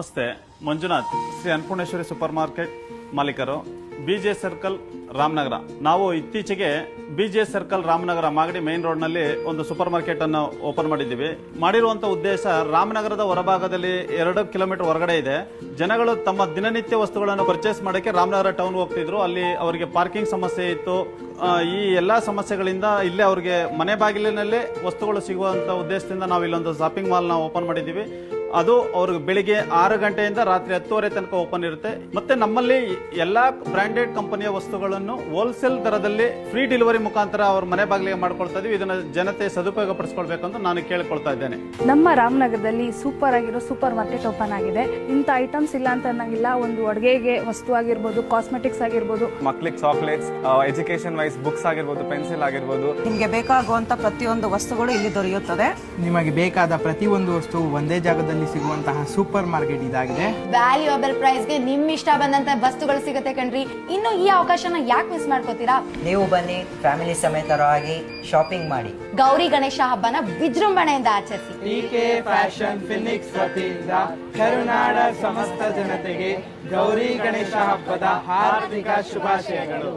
ನಮಸ್ತೆ, Manjunath, Shri Annapoorneshwari super market ಮಾಲೀಕರು, B J circle Ramanagara. ನಾವು ಇತ್ತೀಚೆಗೆ B J circle Ramanagara Magadi main ರೋಡ್ನಲ್ಲಿ ಒಂದು ಸೂಪರ್ ಮಾರ್ಕೆಟ್ ಅನ್ನು ಓಪನ್ ಮಾಡಿದ್ದೀವಿ. ಮಾಡಿರುವಂತ ಉದ್ದೇಶ ರಾಮನಗರದ ಹೊರಭಾಗದಲ್ಲಿ ಎರಡು ಕಿಲೋಮೀಟರ್ ಹೊರಗಡೆ ಇದೆ. ಜನಗಳು ತಮ್ಮ ದಿನನಿತ್ಯ ವಸ್ತುಗಳನ್ನು ಪರ್ಚೇಸ್ ಮಾಡೋಕ್ಕೆ ರಾಮನಗರ ಟೌನ್ ಹೋಗ್ತಿದ್ರು. ಅಲ್ಲಿ ಅವರಿಗೆ ಪಾರ್ಕಿಂಗ್ ಸಮಸ್ಯೆ ಇತ್ತು. ಈ ಎಲ್ಲಾ ಸಮಸ್ಯೆಗಳಿಂದ ಇಲ್ಲೇ ಅವರಿಗೆ ಮನೆ ಬಾಗಿಲಿನಲ್ಲೇ ವಸ್ತುಗಳು ಸಿಗುವಂತ ಉದ್ದೇಶದಿಂದ ನಾವು ಇಲ್ಲೊಂದು ಶಾಪಿಂಗ್ ಮಾಲ್ನ ಓಪನ್ ಮಾಡಿದ್ದೀವಿ. ಅದು ಅವ್ರಿಗೆ ಬೆಳಿಗ್ಗೆ ಆರು ಗಂಟೆಯಿಂದ ರಾತ್ರಿ ಹತ್ತುವರೆ ತನಕ ಓಪನ್ ಇರುತ್ತೆ. ಮತ್ತೆ ನಮ್ಮಲ್ಲಿ ಎಲ್ಲಾ ಬ್ರಾಂಡೆಡ್ ಕಂಪನಿಯ ವಸ್ತುಗಳನ್ನು ಹೋಲ್ಸೇಲ್ ದರದಲ್ಲಿ ಫ್ರೀ ಡೆಲಿವರಿ ಮುಖಾಂತರ ಅವ್ರ ಮನೆ ಬಾಗಿಲಿಗೆ ಮಾಡ್ಕೊಳ್ತಾ ಇದೀವಿ. ಇದನ್ನ ಜನತೆ ಸದುಪಯೋಗ ಪಡಿಸ್ಕೊಳ್ಬೇಕು ಅಂತ ನಾನು ಕೇಳ್ಕೊಳ್ತಾ ಇದ್ದೇನೆ. ನಮ್ಮ ರಾಮನಗರದಲ್ಲಿ ಸೂಪರ್ ಆಗಿರೋ ಸೂಪರ್ ಮಾರ್ಕೆಟ್ ಓಪನ್ ಆಗಿದೆ. ಇಂಥ ಐಟಮ್ಸ್ ಇಲ್ಲ ಅಂತ ಅನ್ನಂಗಿಲ್ಲ. ಒಂದು ಅಡುಗೆಗೆ ವಸ್ತು ಆಗಿರ್ಬೋದು ಕಾಸ್ಮೆಟಿಕ್ಸ್ ಆಗಿರ್ಬೋದು. ಮಕ್ಳಿಗೆ ಚಾಕ್ಲೇಟ್ಸ್ ಎಜುಕೇಶನ್ ವೈಸ್ ಬುಕ್ಸ್ ಆಗಿರ್ಬೋದು ಪೆನ್ಸಿಲ್ ಆಗಿರ್ಬೋದು. ನಿಮಗೆ ಬೇಕಾಗುವಂತ ಪ್ರತಿಯೊಂದು ವಸ್ತುಗಳು ಇಲ್ಲಿ ದೊರೆಯುತ್ತದೆ. ನಿಮಗೆ ಬೇಕಾದ ಪ್ರತಿಯೊಂದು ವಸ್ತು ಒಂದೇ ಜಾಗದಲ್ಲಿ ಸಿಗುವಂತಹ ಸೂಪರ್ ಮಾರ್ಕೆಟ್ ಇದಾಗಿದೆ. ವ್ಯಾಲ್ಯೂಬಲ್ ಪ್ರೈಸ್ಗೆ ನಿಮ್ ಇಷ್ಟ ಬಂದಂತ ವಸ್ತುಗಳು ಸಿಗುತ್ತೆ ಕಣ್ರಿ. ಇನ್ನು ಈ ಅವಕಾಶನ ಯಾಕೆ ಮಿಸ್ ಮಾಡ್ಕೋತೀರಾ? ನೀವು ಬನ್ನಿ ಫ್ಯಾಮಿಲಿ ಸಮೇತರವಾಗಿ ಶಾಪಿಂಗ್ ಮಾಡಿ. ಗೌರಿ ಗಣೇಶ ಹಬ್ಬನ ವಿಜೃಂಭಣೆಯಿಂದ ಆಚರಿಸಿ. ಟಿಕೆ ಫ್ಯಾಷನ್ ಫಿನಿಕ್ಸ್ ವತಿಯಿಂದ ಕರುನಾಡ ಸಮಸ್ತ ಜನತೆಗೆ ಗೌರಿ ಗಣೇಶ ಹಬ್ಬದ ಹಾರ್ದಿಕ ಶುಭಾಶಯಗಳು.